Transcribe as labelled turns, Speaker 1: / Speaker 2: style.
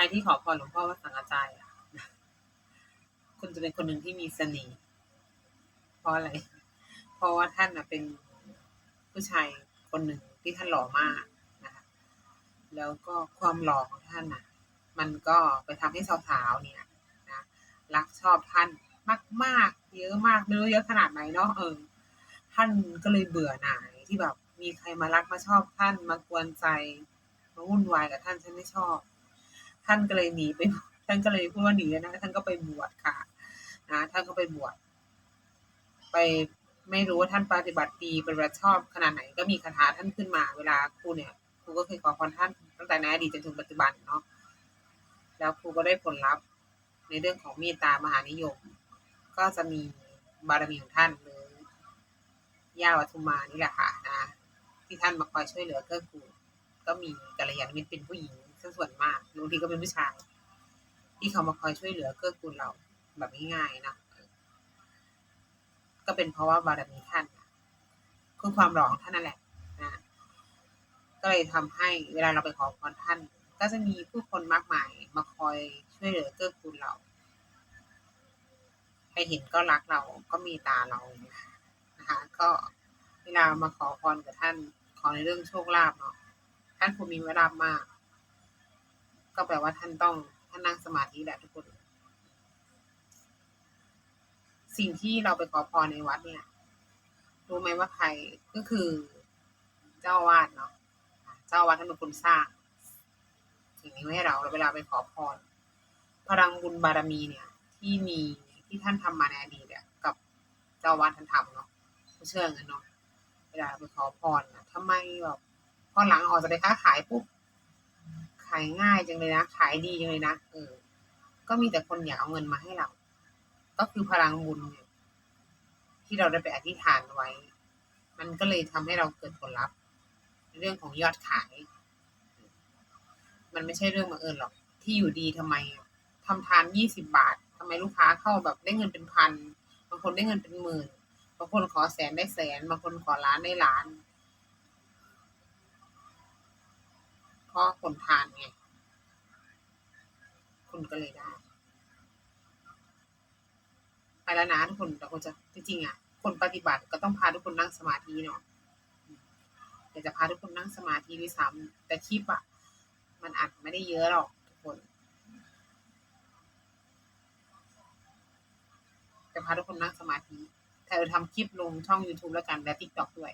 Speaker 1: รที่ขอพรหลวงพ่อวัดสังฆจายคุณจะเป็นคนหนึ่งที่มีเสน่ห์เพราะอะไร เพราะว่าท่านเป็นผู้ชายคนหนึ่งที่ท่านหล่อมากนะคะแล้วก็ความหล่อของท่านนะมันก็ไปทำให้สาวๆเนี่ยนะรักชอบท่านมากๆเยอะมากไม่รู้เยอะขนาดไหนเนาะเออท่านก็เลยเบื่อหน่ายที่แบบมีใครมารักมาชอบท่านมากวนใจมาวุ่นวายกับท่านฉันไม่ชอบ ท่านก็เลยหนีไปท่านก็เลยพูดว่าหนีนะท่านก็ไปบวชค่ะนะท่านก็ไปบวชไปไม่รู้ว่าท่านปฏิบัติดีปฏิบัติชอบขนาดไหนก็มีคาถาท่านขึ้นมา เวลาครูเนี่ยครูก็เคยขอพรท่านตั้งแต่ในอดีตจนถึงปัจจุบันเนาะแล้วครูก็ได้ผลลัพธ์ในเรื่องของเมตตามหานิยม ก็จะมีบารมีของท่านหรือย่าวัทุมานี่แหละค่ะนะที่ท่านมาคอยช่วยเหลือเกื้อกูลก็มีกัลยาณมิตรเป็นผู้หญิง ส่วนมากบางทีก็เป็นผู้ชาย ที่เขามาคอยช่วยเหลือเกื้อกูลเราแบบง่ายๆนะก็เป็นเพราะว่าบารมีท่านคือความหล่อของท่านนั่นแหละนะก็เลยทำให้เวลาเราไปขอพรท่าน ก็จะมีผู้คนมากมาย มาคอยช่วยเหลือเกื้อกูลเราใครเห็นก็รักเราก็มีตาเรานะคะ ก็เวลามาขอพรกับท่าน ขอในเรื่องโชคลาภเนาะท่านคงมีเวลามาก ก็แปลว่าท่านต้องท่านนั่งสมาธิแหละทุกคน สิ่งที่เราไปขอพรในวัดเนี่ย รู้ไหมว่าใครก็คือเจ้าวาดเนาะเจ้าวาดท่านเป็นคนสร้างสิ่งนี้ไว้ให้เราเวลาไปขอพรพลังบุญบารมีเนี่ย ที่มีที่ท่านทำมาในอดีตเนี่ยกับเจ้าวาดท่านทำเนาะเชื่อกันเนาะเวลาไปขอพรนะทำไมแบบพอหลังออกจากไปค้าขายปุ๊บ ขายง่ายจังเลยนะขายดีจังเลยนะเออ ก็มีแต่คนอยากเอาเงินมาให้เรา ก็คือพลังบุญที่เราได้ไปอธิษฐานไว้ มันก็เลยทำให้เราเกิดผลลัพธ์ เรื่องของยอดขาย มันไม่ใช่เรื่องบังเอิญหรอก ที่อยู่ดีทำไมทำทานยี่สิบาททำไมลูกค้าเข้าแบบได้เงินเป็นพันบางคนได้เงินเป็นหมื่นบางคนขอแสนได้แสนบางคนขอล้านได้ล้าน เพราะคนทานไงคุณก็เลยได้ ไปแล้วนะทุกคนแต่คนจะจริงๆอะ คนปฏิบัติก็ต้องพาทุกคนนั่งสมาธิเนาะเดี๋ยวจะพาทุกคนนั่งสมาธิด้วยซ้ำแต่คลิปอะ มันอัดไม่ได้เยอะหรอกทุกคนจะพาทุกคนนั่งสมาธิแต่เราทำคลิปลงช่อง YouTube แล้วกันและ TikTok ด้วย